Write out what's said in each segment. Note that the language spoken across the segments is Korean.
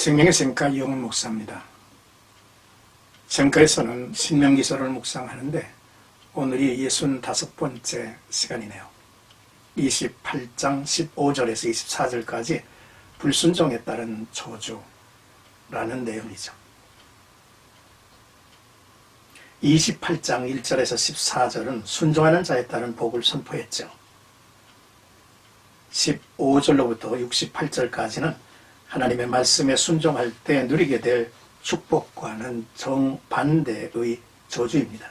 생명의 생가 이영훈 목사입니다. 생가에서는 신명기서를 묵상하는데 오늘이 65번째 시간이네요. 28장 15절에서 24절까지 불순종에 따른 저주라는 내용이죠. 28장 1절에서 14절은 순종하는 자에 따른 복을 선포했죠. 15절로부터 68절까지는 하나님의 말씀에 순종할 때 누리게 될 축복과는 정반대의 저주입니다.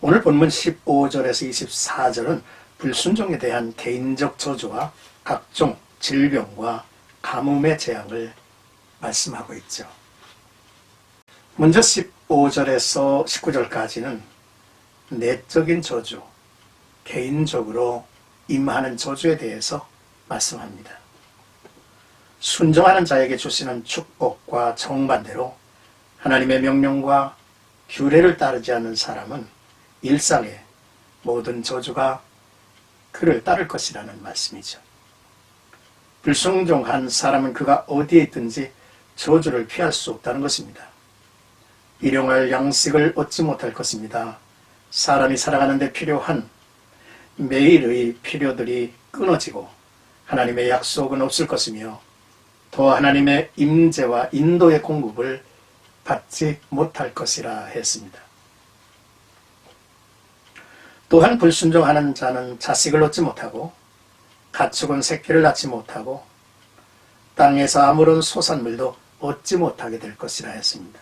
오늘 본문 15절에서 24절은 불순종에 대한 개인적 저주와 각종 질병과 가뭄의 재앙을 말씀하고 있죠. 먼저 15절에서 19절까지는 내적인 저주, 개인적으로 임하는 저주에 대해서 말씀합니다. 순종하는 자에게 주시는 축복과 정반대로 하나님의 명령과 규례를 따르지 않는 사람은 일상의 모든 저주가 그를 따를 것이라는 말씀이죠. 불순종한 사람은 그가 어디에 있든지 저주를 피할 수 없다는 것입니다. 일용할 양식을 얻지 못할 것입니다. 사람이 살아가는데 필요한 매일의 필요들이 끊어지고 하나님의 약속은 없을 것이며 또 하나님의 임재와 인도의 공급을 받지 못할 것이라 했습니다. 또한 불순종하는 자는 자식을 얻지 못하고 가축은 새끼를 낳지 못하고 땅에서 아무런 소산물도 얻지 못하게 될 것이라 했습니다.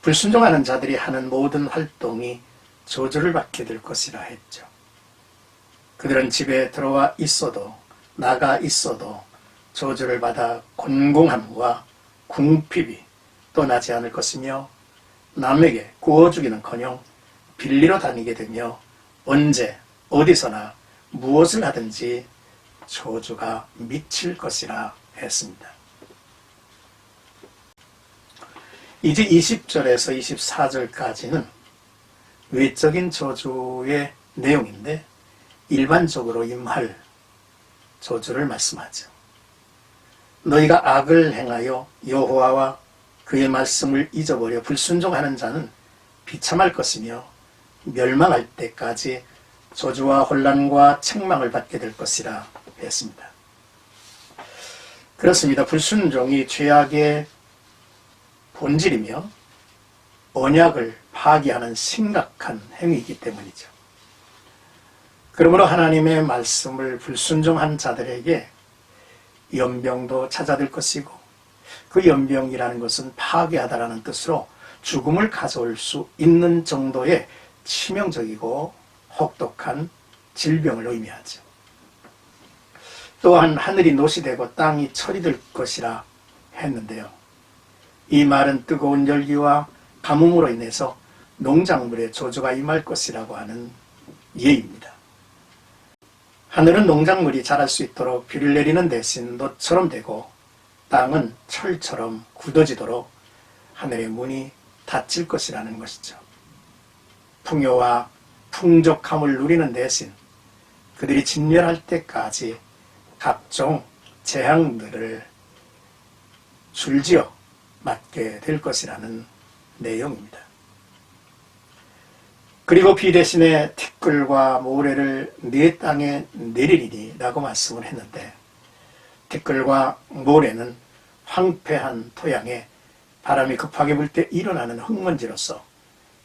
불순종하는 자들이 하는 모든 활동이 저주를 받게 될 것이라 했죠. 그들은 집에 들어와 있어도 나가 있어도 저주를 받아 곤공함과 궁핍이 떠나지 않을 것이며 남에게 구워주기는커녕 빌리러 다니게 되며 언제 어디서나 무엇을 하든지 저주가 미칠 것이라 했습니다. 이제 20절에서 24절까지는 외적인 저주의 내용인데 일반적으로 임할 저주를 말씀하죠. 너희가 악을 행하여 여호와와 그의 말씀을 잊어버려 불순종하는 자는 비참할 것이며 멸망할 때까지 저주와 혼란과 책망을 받게 될 것이라 했습니다. 그렇습니다. 불순종이 죄악의 본질이며 언약을 파기하는 심각한 행위이기 때문이죠. 그러므로 하나님의 말씀을 불순종한 자들에게 연병도 찾아들 것이고 그 연병이라는 것은 파괴하다라는 뜻으로 죽음을 가져올 수 있는 정도의 치명적이고 혹독한 질병을 의미하죠. 또한 하늘이 노시되고 땅이 철이 될 것이라 했는데요. 이 말은 뜨거운 열기와 가뭄으로 인해서 농작물에 조주가 임할 것이라고 하는 예입니다. 하늘은 농작물이 자랄 수 있도록 비를 내리는 대신 놋처럼 되고 땅은 철처럼 굳어지도록 하늘의 문이 닫힐 것이라는 것이죠. 풍요와 풍족함을 누리는 대신 그들이 진멸할 때까지 각종 재앙들을 줄지어 맞게 될 것이라는 내용입니다. 그리고 비 대신에 티끌과 모래를 네 땅에 내리리니 라고 말씀을 했는데 티끌과 모래는 황폐한 토양에 바람이 급하게 불 때 일어나는 흙먼지로서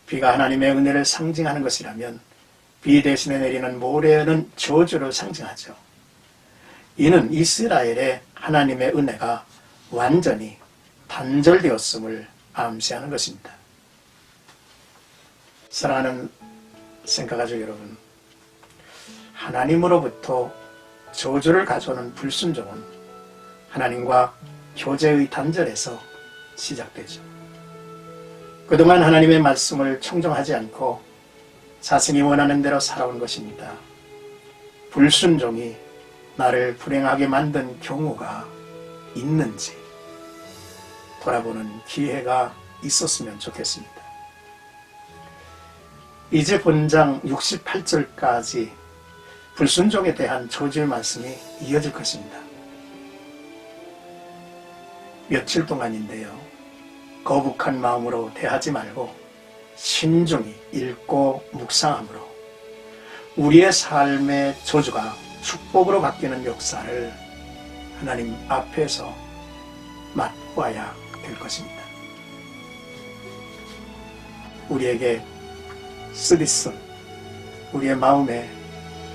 비가 하나님의 은혜를 상징하는 것이라면 비 대신에 내리는 모래는 저주를 상징하죠. 이는 이스라엘의 하나님의 은혜가 완전히 단절되었음을 암시하는 것입니다. 사랑하는 생각가족 여러분, 하나님으로부터 저주를 가져오는 불순종은 하나님과 교제의 단절에서 시작되죠. 그동안 하나님의 말씀을 청정하지 않고 자신이 원하는 대로 살아온 것입니다. 불순종이 나를 불행하게 만든 경우가 있는지 돌아보는 기회가 있었으면 좋겠습니다. 이제 본장 68절까지 불순종에 대한 저주의 말씀이 이어질 것입니다. 며칠 동안인데요. 거북한 마음으로 대하지 말고 신중히 읽고 묵상함으로 우리의 삶의 저주가 축복으로 바뀌는 역사를 하나님 앞에서 맛보아야 될 것입니다. 우리에게 쓰디쓴 우리의 마음에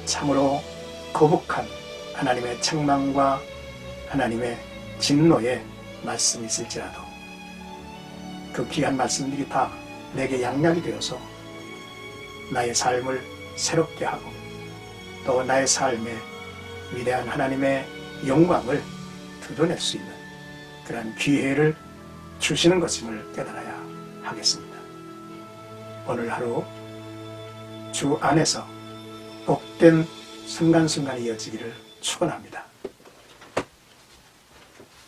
참으로 거북한 하나님의 책망과 하나님의 진노의 말씀이 있을지라도 그 귀한 말씀들이 다 내게 양약이 되어서 나의 삶을 새롭게 하고 또 나의 삶에 위대한 하나님의 영광을 드러낼 수 있는 그러한 기회를 주시는 것임을 깨달아야 하겠습니다. 오늘 하루 주 안에서 복된 순간순간이 이어지기를 축원합니다.